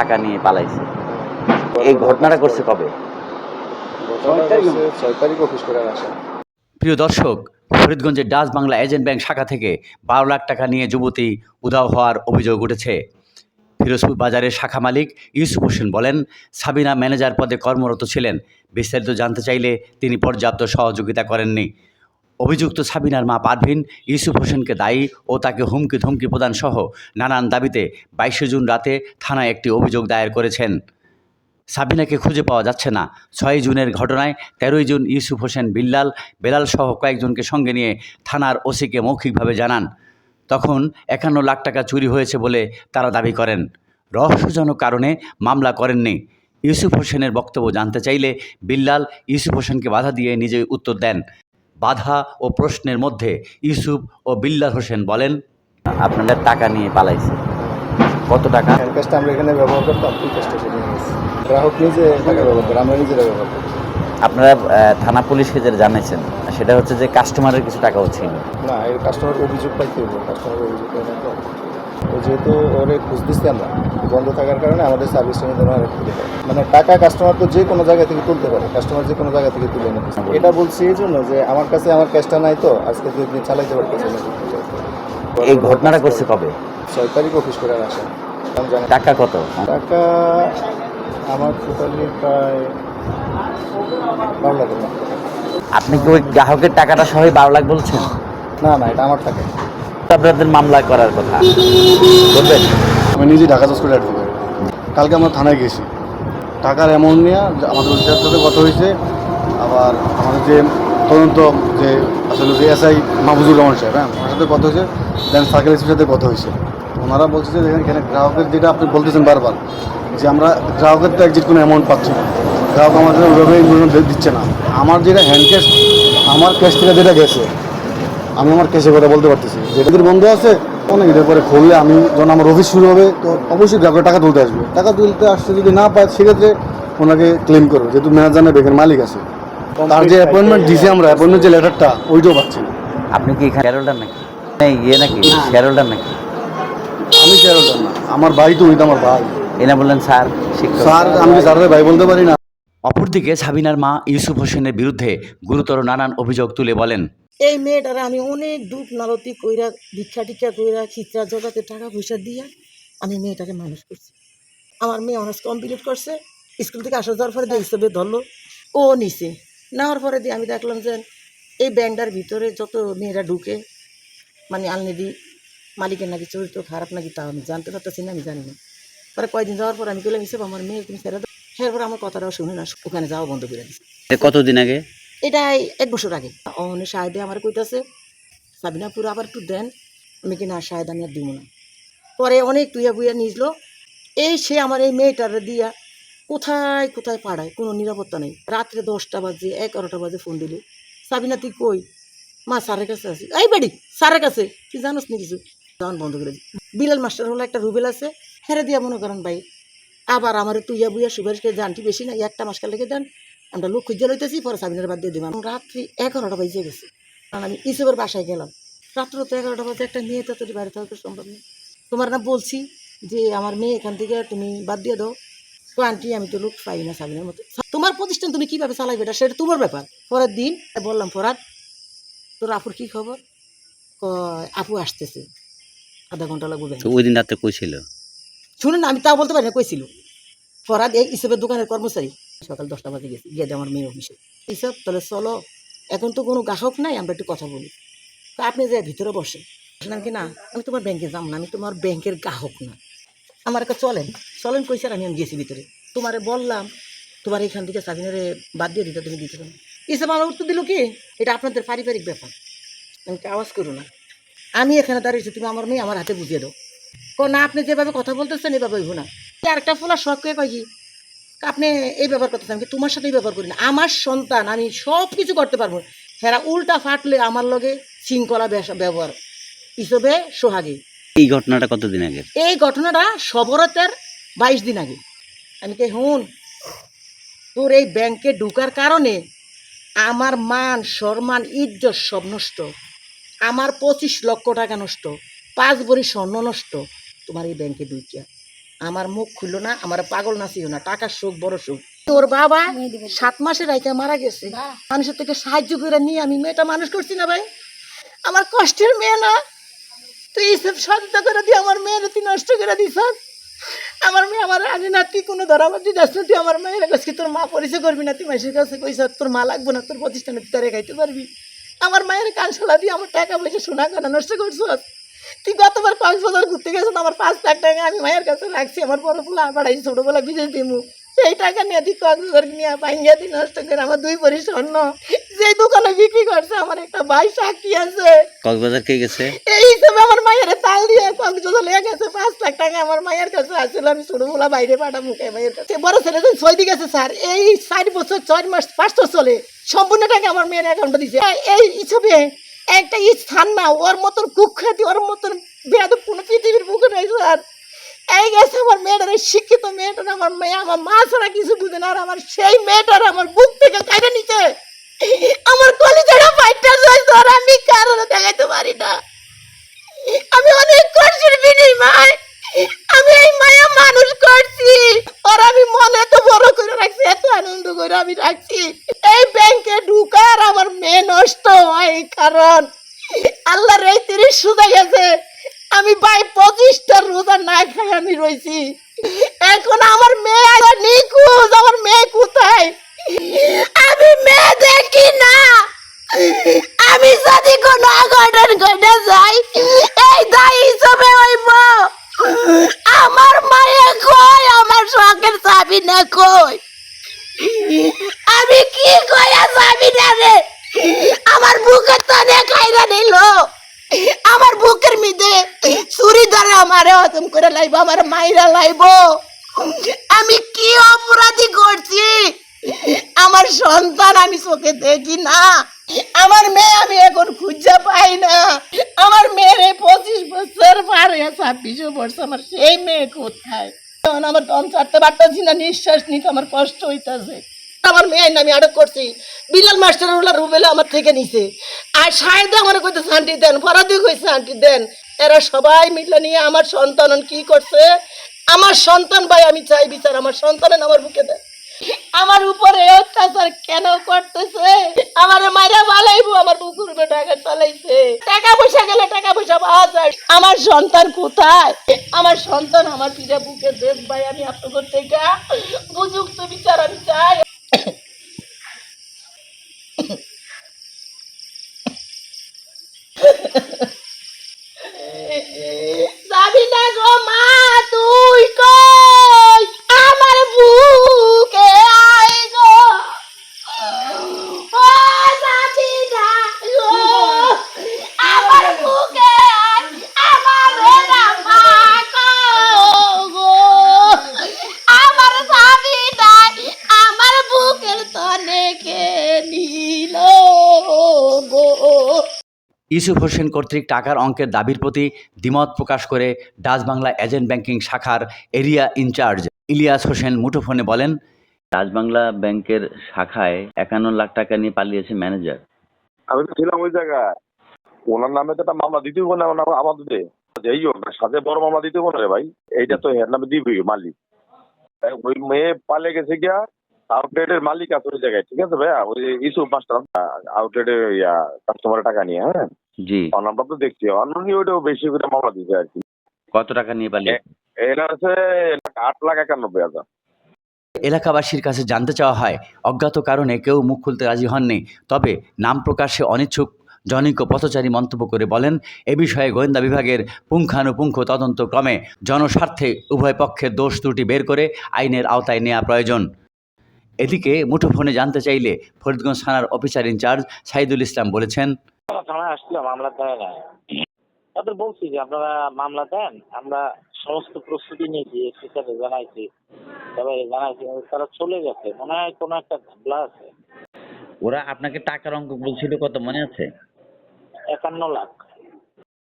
টাকা নিয়ে পালাইছে। এই ঘটনাটা করছে কবে? প্রিয় দর্শক ফরিদগঞ্জের ডাচ বাংলা এজেন্ট ব্যাংক শাখা থেকে বারো লাখ টাকা নিয়ে যুবতী উধাও হওয়ার অভিযোগ উঠেছে। ফিরোজপুর বাজারের শাখা মালিক ইউসুফ হোসেন বলেন সাবিনা ম্যানেজার পদে কর্মরত ছিলেন। বিস্তারিত জানতে চাইলে তিনি পর্যাপ্ত সহযোগিতা করেননি। অভিযুক্ত সাবিনার মা পারভিন, ইউসুফ হোসেনকে দায়ী ও তাকে হুমকি ধমকি প্রদান সহ নানান দাবিতে বাইশে জুন রাতে থানায় একটি অভিযোগ দায়ের করেছেন। সাবিনাকে খুঁজে পাওয়া যাচ্ছে না। ছয় জুনের ঘটনায় তেরোই জুন ইউসুফ হোসেন, বিল্লাল, বেলাল সহ কয়েকজনকে সঙ্গে নিয়ে থানার ওসিকে মৌখিকভাবে জানান। তখন একান্ন লাখ টাকা চুরি হয়েছে বলে তারা দাবি করেন। রহস্যজনক কারণে মামলা করেননি। ইউসুফ হোসেনের বক্তব্য জানতে চাইলে বিল্লাল ইউসুফ হোসেনকে বাধা দিয়ে নিজেই উত্তর দেন। বাধা ও প্রশ্নের মধ্যে ইউসুফ ও বিল্লাল হোসেন বলেন আপনাদের টাকা নিয়ে পালাইছে। কত টাকা? ক্যাশটা আমরা এখানে ব্যবহার করতাম এই ক্যাশটা গ্রাহক নিজে টাকা ব্যবহার করে আমরা নিজেরা ব্যবহার করি। আপনারা থানা পুলিশকে যেটা জানিয়েছেন সেটা হচ্ছে যে কাস্টমারের কিছু টাকাও ছিল। না এই কাস্টমার অভিযোগ পাইতে হবে কাস্টমার অভিযোগ যেহেতু ওরে খুঁজ দিচ্ছি আমরা বন্ধ থাকার কারণে আমাদের সার্ভিসটা নিতে মানে টাকা কাস্টমার তো যে কোনো জায়গা থেকে তুলতে পারে কাস্টমার যে কোনো জায়গা থেকে তুলে নিতে। এটা বলছি এই জন্য যে আমার কাছে আমার ক্যাশটা নাই তো আজকে দুই দিন চালাইতে পারতেছি এই ঘটনাটা করছে কবে? ছয় তারিখ অফিস করে আসা টাকা কত? টাকা আমার টোটালি প্রায় বারো মতো। আপনি কি ওই গ্রাহকের টাকাটা সবাই বারো লাখ বলছেন? না না এটা আমার টাকা। আপনাদের মামলা করার কথা। করবেন আমি নিজে ঢাকা করে অ্যাডভোকেট। কালকে আমরা থানায় গেছি। টাকার অ্যামাউন্ট নিয়ে আমাদের ওই সাথে কথা হয়েছে, আবার আমাদের যে তদন্ত যে আসলে যে এসআই মাহবুজুর রহমান সাহেব হ্যাঁ ওনার সাথে কথা হয়েছে দেন সার্কেল এসপির সাথে কথা হয়েছে। ওনারা বলছে যে এখানে গ্রাহকের যেটা আপনি বলতেছেন বারবার, যে আমরা গ্রাহকের তো একজিট কোনো অ্যামাউন্ট পাচ্ছি না। গ্রাহক আমাদের ওইভাবে দিচ্ছে না। আমার যেটা হ্যান্ড ক্যাশ আমার ক্যাশ থেকে যেটা গেছে আমি আমার কেসের কথা বলতে পারতেছি। যেটা বন্ধ আছে অনেক এটার পরে খুললে আমি যখন আমার অফিস শুরু হবে তো অবশ্যই গ্রাহকের টাকা তুলতে আসবে। টাকা তুলতে আসছে যদি না পায় সেক্ষেত্রে ওনাকে ক্লেম করবে। যেহেতু ম্যানেজার না ব্যাংকের মালিক আছে। তার যে অ্যাপয়েন্টমেন্ট দিছি আমরা অ্যাপয়েন্টমেন্ট যে লেটারটা ওইটাও পাচ্ছি না। আপনি কি এখানে শেয়ারহোল্ডার নাকি? ইয়ে নাকি? নাকি? আমি শেয়ারহোল্ডার না। আমার ভাই তো ওইটা আমার ভাই। এনা বললেন স্যার শিক্ষক স্যার আমি স্যারের ভাই বলতে পারি না? অপরদিকে সাবিনার মা ইউসুফ হোসেনের বিরুদ্ধে গুরুতর নানান অভিযোগ তুলে বলেন। এই মেয়েটারে আমি অনেক দুঃখ নালতি কইরা, ভিক্ষা টিক্ষা কইরা খিচড়া জগাতে টাকা পয়সা দিয়া আমি মেয়েটাকে মানুষ করছি। আমার মেয়ে অনার্স কমপ্লিট করছে স্কুল থেকে আসা যাওয়ার পরে দিয়ে হিসেবে ধরলো, ও নিছে। নেওয়ার পরে দিয়ে আমি দেখলাম যে এই ব্যাংকটার ভিতরে যত মেয়েরা ঢুকে মানে আলনেদি মালিকের নাকি চরিত্র খারাপ নাকি তা আমি জানতে পারতেছি না, আমি জানি না। পরে কয়েকদিন যাওয়ার পর আমি গেলাম হিসেবে আমার মেয়ে তুমি ছেড়ে দাও। এরপর আমার কথাটাও শুনে না, ওখানে যাওয়া বন্ধ করে দিচ্ছে কতদিন আগে? এটা এক বছর আগে। অনে সাহেদে আমার কইতাছে, সাবিনা, পুরো আবার একটু দেন, আমি কি না সাহেদ আমি আর দিব না। পরে অনেক তুইয়া বুইয়া নিজলো। এই সে আমার এই মেয়েটার দিয়া কোথায় কোথায় পাড়ায়, কোনো নিরাপত্তা নেই। রাত্রে দশটা বাজে, এগারোটা বাজে ফোন দিলে। সাবিনা, তুই কই? মা, স্যারের কাছে আছি। এই বাড়ি, স্যারের কাছে? তুই জানোস নি কিছু? তখন বন্ধ করে দিই। বিলাল মাস্টার হলো একটা রুবেল আছে, হেরে দিয়া মনে করেন ভাই। আবার আমার তুইয়া বুইয়া সুপারিশ করে জানটি বেশি না একটা মাস কাল দেন আমরা লোক খুঁজে লইতেছি পরে সাবিনের বাদ দিয়ে দিলাম রাত্রি এগারোটা বাজে গেছে। কারণ আমি ইসবের বাসায় গেলাম। রাত্র তো এগারোটা বাজে একটা মেয়ে তো তোর বাড়ি থাকা সম্ভব নেই তোমার না বলছি যে আমার মেয়ে এখান থেকে তুমি বাদ দিয়ে দাও। তো আন্টি আমি তো লোক পাই না সাবিনের মতো। তোমার প্রতিষ্ঠান তুমি কীভাবে চালাইবে এটা সেটা তোমার ব্যাপার। পরের দিন বললাম ফরাদ তোর আপুর কি খবর? কয় আপু আসতেছে। আধা ঘণ্টা লাগবে। ওই দিন রাতে কই ছিল? শুনুন আমি তাও বলতে পারি না কইছিল ফরাদ এই ইসবের দোকানের কর্মচারী। সকাল দশটা বাজে গেছি, গিয়ে আমার মেয়ে অফিসে। ইসব তাহলে চলো, এখন তো কোনো গ্রাহক নাই, আমরা একটু কথা বলি। তো আপনি যে ভিতরে বসেন বললাম কি না, আমি তোমার ব্যাংকে যাব না, আমি তোমার ব্যাংকের গ্রাহক না। আমার একটা চলেন চলেন কইছে আর আমি আমি গেছি ভিতরে। তোমারে বললাম, তোমার এখান থেকে সাবিনারে বাদ দিয়ে দিতে তুমি দিতে ইসব আমার উত্তর দিল কি? এটা আপনাদের পারিবারিক ব্যাপার। আমি আওয়াজ করো না। আমি এখানে দাঁড়িয়েছি তুমি আমার মেয়ে, আমার হাতে বুঝিয়ে দাও। কো না, আপনি যেভাবে কথা বলতেছেন, এভাবে হইব না। আরেকটা ফোলা শখ করে কয় আপনি এই ব্যবহার করতেছেন কি তোমার সাথেই ব্যবহার করি না? আমার সন্তান আমি সব কিছু করতে পারব। হেরা উল্টা ফাটলে আমার লগে শৃঙ্খলা ব্যবহার। হিসেবে সোহাগে। এই ঘটনাটা কতদিন আগে এই ঘটনাটা সবরতের বাইশ দিন আগে। আমি কে হুন তোর এই ব্যাংকে ঢুকার কারণে আমার মান সম্মান ইজ্জত সব নষ্ট। আমার পঁচিশ লক্ষ টাকা নষ্ট। পাঁচ ভরি স্বর্ণ নষ্ট। তোমার এই ব্যাংকে ঢুকিয়া। আমার মুখ খুললো না, আমার পাগল নাচিও না, টাকার সুখ, বড় সুখ। তোর বাবা সাত মাসের রাইতে মারা গেছে। মানুষের থেকে সাহায্য করে নিয়ে আমি মেয়েটা মানুষ করছি না ভাই। আমার কষ্টের মেয়ে না। তুই এইসব সহায়তা করে দিয়ে আমার মেয়ের তুই নষ্ট করে দিস আমার মেয়ে আমার আগে না তুই কোনো ধরাবাদি যাস না। তুই আমার মেয়ের কাছে তোর মা পরিচয় করবি না? তুই মাসের কাছে কইস তোর মা লাগবো না, তোর প্রতিষ্ঠানে তুই তারে খাইতে পারবি। আমার মায়ের কানশালা দিয়ে আমার টাকা পয়সা সোনা কানা নষ্ট করছ তুই গতবার কক্সবাজার ঘুরতে গেছিস আমার পাঁচ লাখ টাকা আমি মায়ের কাছে রাখছি আমার বড় ফুলা বাড়াইছি ছোটোবেলা বিদেশ দিমু। সেই টাকা নিয়ে তুই কক্সবাজার নিয়ে ভাঙ্গিয়া দিই নষ্ট করে আমার দুই পরি স্বর্ণ। যে দোকানে বিক্রি করছে আমার একটা ভাই সাক্ষী আছে। কক্সবাজার কে গেছে? এই হিসেবে আমার মায়ের তাল দিয়ে কক্সবাজার লেগে গেছে পাঁচ লাখ টাকা আমার মায়ের কাছে আসছিল আমি ছোটোবেলা বাইরে পাঠা মুখে মায়ের কাছে। বড় ছেলে যখন সৌদি গেছে স্যার এই চার বছর ছয় মাস পাঁচ বছর চলে। সম্পূর্ণ টাকা আমার মেয়ের অ্যাকাউন্টে দিছে। এই হিসেবে একটা স্থান না, ওর মতন কুখ্যাতি, ওর মতন বেয়াদব কোনো পৃথিবীর বুকে নেই স্যার। এই গেছে আমার মেয়েটার শিক্ষিত মেয়েটার আমার মেয়ে, আমার মা ছাড়া কিছু বুঝে না, আর আমার সেই মেয়েটার আমার বুক থেকে কাইরে নিচে। আমার কলিজাটা ফাইটার রয়েছে আর আমি কারণে দেখাইতে পারি না। আমি অনেক কষ্টের বিনিময়, আমি এই মায়া মানুষ করছি, আর আমি মনে এত বড় করে রাখছি, এত আনন্দ করে আমি রাখছি। এই ব্যাংকে ঢুকার আমার মেয়ে নষ্ট হয়, কারণ আল্লাহর এই তিরিশ সুদা গেছে। আমি ভাই পঁচিশটা রোজা না খাই আমি রয়েছি এখন আমার মেয়ে নিখোঁজ, আমার মেয়ে কোথায়? আমি মেয়ে দেখি না। আমি যদি কোনো অঘটন ঘটে যাই, এই দায়ী হিসেবে হইব। আমার মায়ে কই আমার শখের চাবি না কই? আমি কি কইয়া যাবি না রে? আমার বুকের তনে খাইরা নিল। আমার বুকের মিদে ছুরি ধরে আমারে হজম করে লাইব, আমার মাইরা লাইব। আমি কি অপরাধী করছি? আমার সন্তান আমি চোখে দেখি না। আমার মেয়ে আমি এখন খুঁজে পাই না। আমার মেয়ের পঁচিশ বছর পার ছাব্বিশে বছর আমার সেই মেয়ে কোথায়? তখন আমার দম ছাড়তে পারতেছি না, নিঃশ্বাস নিতে আমার কষ্ট হইতেছে। আমার মেয়ের নামে আটক করছি। বিলাল মাস্টার ওলা রুবেলে আমার থেকে নিছে। আর সাহেদে আমার কইতে শান্তি দেন, ফরাদি কইছে শান্তি দেন, এরা সবাই মিলে নিয়ে আমার সন্তান কি করছে? আমার সন্তান ভাই, আমি চাই বিচার, আমার সন্তানের আমার বুকে দেন। আমার উপরে অত্যাচার কেন করতেছে? আমার মায়েরা বালাইবো আমার বুকুর টাকা চালাইছে। টাকা পয়সা গেলে টাকা পয়সা পাওয়া যায়। আমার সন্তান কোথায়? আমার সন্তান আমার পিঠা বুকে দেশ ভাই, আমি আপনাদের থেকে উপযুক্ত বিচার আমি চাই যাবি না গো মা তুই কই আমার বুকে আই গো ও যাবি না গো আমার বুকে আই আমার না মা গো আমার যাবি নাই আমার বুকের তনে কে নিল গো ইউসুফ হোসেন কর্তৃক টাকার অঙ্কের দাবির প্রতি দ্বিমত প্রকাশ করে ডাচ বাংলা এজেন্ট ব্যাংকিং শাখার এরিয়া ইনচার্জ ইলিয়াস হোসেন মুঠোফোনে বলেন ডাচ বাংলা ব্যাংকের শাখায় একান্ন লাখ টাকা নিয়ে পালিয়েছে ম্যানেজার। আমি তো ছিলাম ওই জায়গায়। ওনার নামে তো একটা মামলা দিতে হবে না আমাদের যেই হোক না, সাথে বড় মামলা দিতে হবে না রে ভাই। এইটা তো এর নামে দিবি মালিক। ওই মেয়ে পালে গেছে গিয়া আউটলেটের মালিক আছে ওই জায়গায় ঠিক আছে ভাইয়া? ওই ইস্যু মাস্টার আউটলেটের ইয়া কাস্টমারের টাকা নিয়ে হ্যাঁ? জি। আমরা তো দেখছি। অন্য ওইটাও বেশি করে মামলা দিতে আর কি। কত টাকা নিয়ে পালিয়ে এটা হচ্ছে আট লাখ একানব্বই হাজার। এলাকাবাসীর কাছে জানতে চাওয়া হয় অজ্ঞাত কারণে কেউ মুখ খুলতে রাজি হননি। তবে নাম প্রকাশে অনিচ্ছুক জনৈক পথচারী মন্তব্য করে বলেন এ বিষয়ে গোয়েন্দা বিভাগের পুঙ্খানুপুঙ্খ তদন্ত ক্রমে জনস্বার্থে উভয় পক্ষের দোষ ত্রুটি বের করে আইনের আওতায় নেওয়া প্রয়োজন। এদিকে মুঠোফোনে জানতে চাইলে ফরিদগঞ্জ থানার অফিসার ইনচার্জ সাইদুল ইসলাম বলেছেন থানায় আসছিলাম মামলা দেয় না তাদের বলছি যে আপনারা মামলা দেন আমরা সমস্ত প্রস্তুতি নিয়েছি স্যারে জানাইছি সবাই জানাইছি তারা চলে গেছে। মনে হয় কোনো একটা ঝামেলা আছে। ওরা আপনাকে টাকার অঙ্ক বলছিল কত মনে আছে? একান্ন লাখ।